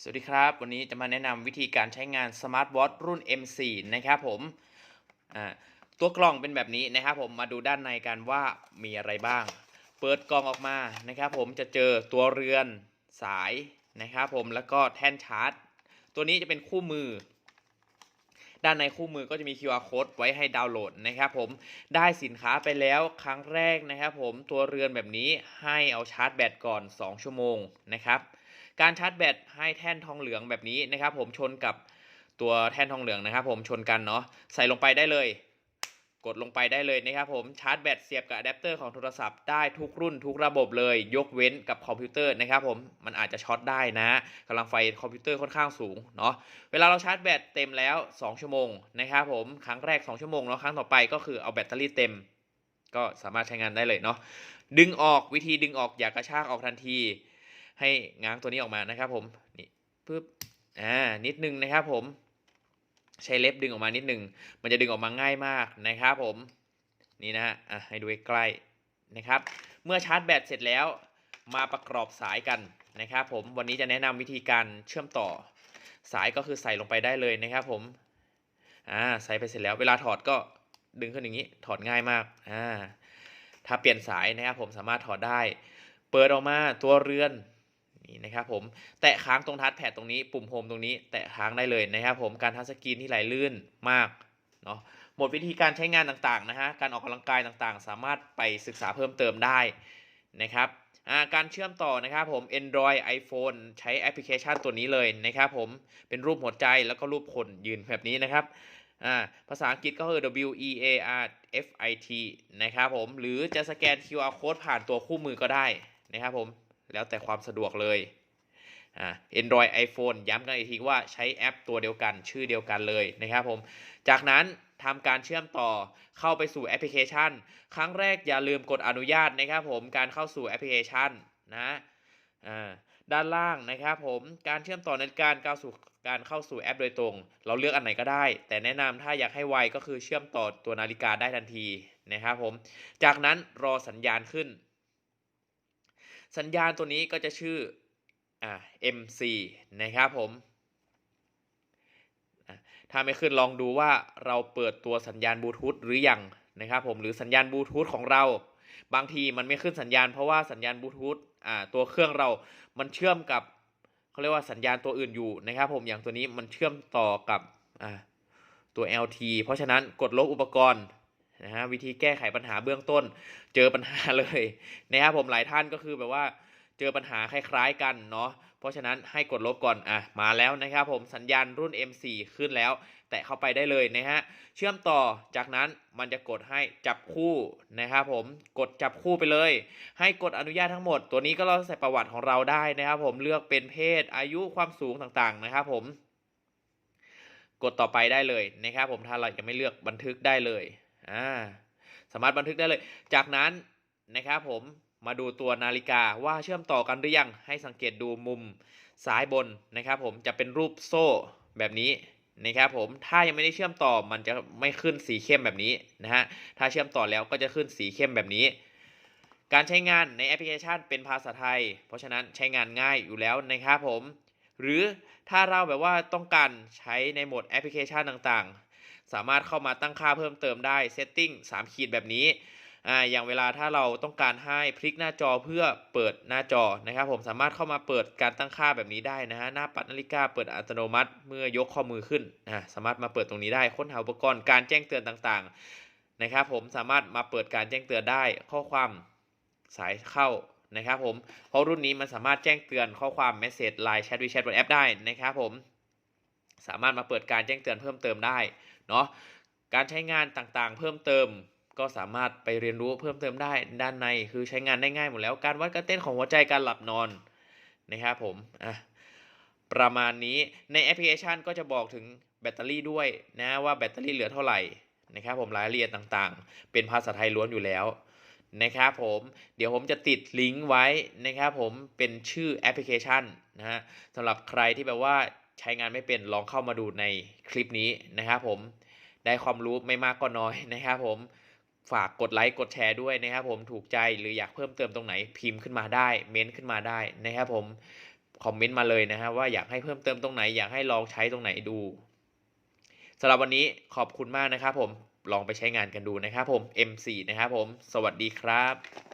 สวัสดีครับ วันนี้จะมาแนะนำวิธีการใช้งาน Smart Watch รุ่น M4 นะครับผมตัวกล่องเป็นแบบนี้นะครับผมมาดูด้านในกันว่ามีอะไรบ้าง เปิดกล่องออกมานะครับผมจะเจอตัวเรือนสายนะครับผมแล้วก็แท่นชาร์จ ตัวนี้จะเป็นคู่มือ ด้านในคู่มือก็จะมี QR code ไว้ให้ดาวน์โหลดนะครับผมได้สินค้าไปแล้วครั้งแรกนะครับผมตัวเรือนแบบนี้ให้เอาชาร์จแบตก่อน 2 ชั่วโมงนะครับ การชาร์จแบตให้แท่นทองเหลืองแบบนี้นะครับ ผมชนกับตัวแท่นทองเหลืองนะครับ ผมชนกันเนาะใส่ลงไปได้เลย กดลงไปได้เลยนะครับผมชาร์จแบตเสียบกับอะแดปเตอร์ของโทรศัพท์ได้ทุกรุ่นทุกระบบเลย ยกเว้นกับคอมพิวเตอร์นะครับผมมันอาจจะช็อตได้นะกำลังไฟคอมพิวเตอร์ค่อนข้างสูงเนาะเวลาเราชาร์จแบตเต็มแล้ว 2 ชั่วโมงนะครับผมครั้งแรก 2 ชั่วโมงแล้วครั้งต่อไปก็คือเอาแบตเตอรี่เต็มก็สามารถใช้งานได้เลยเนาะดึงออกวิธีดึงออกอย่ากกระชากออกทันที ให้ง้างตัวนี้ออกมานะครับผมนี่ปึ๊บอ่านิดนึงนะครับผม ใช้เล็บดึงออกมานิดนึง มันจะดึงออกมาง่ายมากนะครับผมนี่นะฮะอะให้ดูใกล้นะครับ เมื่อชาร์จแบตเสร็จแล้วมาประกอบสายกันนะครับผมวันนี้จะแนะนำวิธีการเชื่อมต่อ สายก็คือใส่ลงไปได้เลยนะครับผมอ่าใส่ไปเสร็จแล้วเวลาถอดก็ดึงขึ้นอย่างนี้ถอดง่ายมากอ่าถ้าเปลี่ยนสายนะครับผมสามารถถอดได้ เปิดออกมาตัวเรือน นี่นะครับผมแตะค้างตรงทัชแพดตรงนี้ปุ่มโฮมตรงนี้แตะค้างได้เลยนะครับผมการทัชสกรีนที่ไหลลื่นมากเนาะหมดวิธีการใช้งานต่างๆนะฮะการออกกำลังกายต่างๆ สามารถไปศึกษาเพิ่มเติมได้นะครับการเชื่อมต่อนะครับผม Android iPhone ใช้แอปพลิเคชันตัวนี้เลยนะครับผมเป็นรูปหัวใจแล้วก็รูปคนยืนแบบนี้นะครับภาษาอังกฤษก็คือ W E A R F I T นะครับผมหรือจะสแกน QR code ผ่านตัวคู่มือก็ได้นะครับผม แล้วแต่ความสะดวกเลยอ่า Android iPhone ย้ำกันอีกทีว่าใช้แอปตัวเดียวกันชื่อเดียวกันเลยนะครับผม จากนั้นทำการเชื่อมต่อเข้าไปสู่แอปพลิเคชัน ครั้งแรกอย่าลืมกดอนุญาตนะครับผมการเข้าสู่แอปพลิเคชันนะอ่าด้านล่างนะครับผมการเชื่อมต่อในการก้าวสู่การเข้าสู่แอปโดยตรง เราเลือกอันไหนก็ได้ แต่แนะนำถ้าอยากให้ไวก็คือเชื่อมต่อตัวนาฬิกาได้ทันทีนะครับผมจากนั้นรอสัญญาณขึ้น สัญญาณตัวนี้ก็จะชื่ออ่า MC นะครับผมถ้าไม่ขึ้นลองดูว่าเราเปิดตัวสัญญาณบลูทูธหรือยังนะครับผมหรือสัญญาณบลูทูธของเรา บางทีมันไม่ขึ้นสัญญาณเพราะว่าสัญญาณบลูทูธอ่าตัวเครื่องเรามันเชื่อมกับเขาเรียกว่าสัญญาณตัวอื่นอยู่นะครับผมอย่างตัวนี้มันเชื่อมต่อกับอ่าตัว LT เพราะฉะนั้นกดลบอุปกรณ์ นะฮะวิธีแก้ไขปัญหาเบื้องต้น เจอปัญหาเลยนะครับผมหลายท่านก็คือแบบว่าเจอปัญหาคล้ายๆกันเนาะเพราะฉะนั้นให้กดลบก่อนอะมาแล้วนะครับผมสัญญาณรุ่น M4 ขึ้นแล้ว แตะเข้าไปได้เลยนะฮะเชื่อมต่อจากนั้นมันจะกดให้จับคู่นะครับผมกดจับคู่ไปเลย ให้กดอนุญาตทั้งหมด ตัวนี้ก็เราใส่ประวัติของเราได้นะครับผมเลือกเป็นเพศอายุความสูงต่างๆนะครับผมกดต่อไปได้เลยนะครับผมถ้าเรายังไม่เลือกบันทึกได้เลย อ่าสามารถบันทึกได้เลย จากนั้นนะครับผมมาดูตัวนาฬิกาว่าเชื่อมต่อกันหรือยัง ให้สังเกตดูมุมซ้ายบนนะครับผมจะเป็นรูปโซ่แบบนี้นะครับผมถ้ายังไม่ได้เชื่อมต่อมันจะไม่ขึ้นสีเข้มแบบนี้นะฮะถ้าเชื่อมต่อแล้วก็จะขึ้นสีเข้มแบบนี้ การใช้งานในแอปพลิเคชันเป็นภาษาไทย เพราะฉะนั้นใช้งานง่ายอยู่แล้วนะครับผม หรือถ้าเราแบบว่าต้องการใช้ในโหมดแอปพลิเคชันต่างๆ สามารถเข้ามาตั้งค่าเพิ่มเติมได้ Setting 3ขีดแบบนี้อ่าอย่างเวลาถ้าเราต้องการให้พลิกหน้าจอเพื่อเปิดหน้าจอนะครับผมสามารถเข้ามาเปิดการตั้งค่าแบบนี้ได้นะฮะหน้าปัดนาฬิกาเปิดอัตโนมัติเมื่อยกข้อมือขึ้นอ่าสามารถมาเปิดตรงนี้ได้ค้นหาอุปกรณ์การแจ้งเตือนต่างๆนะครับผมสามารถมาเปิดการแจ้งเตือนได้ข้อความสายเข้านะครับผมเพราะรุ่นนี้มันสามารถแจ้งเตือนข้อความเมสเซจไลน์แชทวิแชทบนแอปได้นะครับผมสามารถมาเปิดการแจ้งเตือนเพิ่มเติมได้ เนาะการใช้งานต่างๆ เพิ่มเติมก็สามารถไปเรียนรู้เพิ่มเติมได้ด้านในคือใช้งานได้ง่ายหมดแล้วการวัดการเต้นของหัวใจการหลับนอนนะครับผมอะประมาณนี้ในแอปพลิเคชันก็จะบอกถึงแบตเตอรี่ด้วยนะว่าแบตเตอรี่เหลือเท่าไหร่นะครับผมรายละเอียดต่างๆ เป็นภาษาไทยล้วนอยู่แล้วนะครับผมเดี๋ยวผมจะติดลิงก์ไว้นะครับผมเป็นชื่อแอปพลิเคชันนะฮะสำหรับใครที่แบบว่า ใช้งานไม่เป็นลองเข้ามาดูในคลิปนี้นะครับผมได้ความรู้ไม่มากก็น้อยนะครับผมฝากกดไลค์กดแชร์ด้วยนะครับผมถูกใจหรืออยากเพิ่มเติมตรงไหนพิมพ์ขึ้นมาได้ เม้นต์ขึ้นมาได้นะครับผมคอมเมนต์มาเลยนะฮะว่าอยากให้เพิ่มเติมตรงไหน อยากให้ลองใช้ตรงไหนดูสำหรับวันนี้ขอบคุณมากนะครับผมลองไปใช้งานกันดูนะครับผม M4 นะครับผม สวัสดีครับ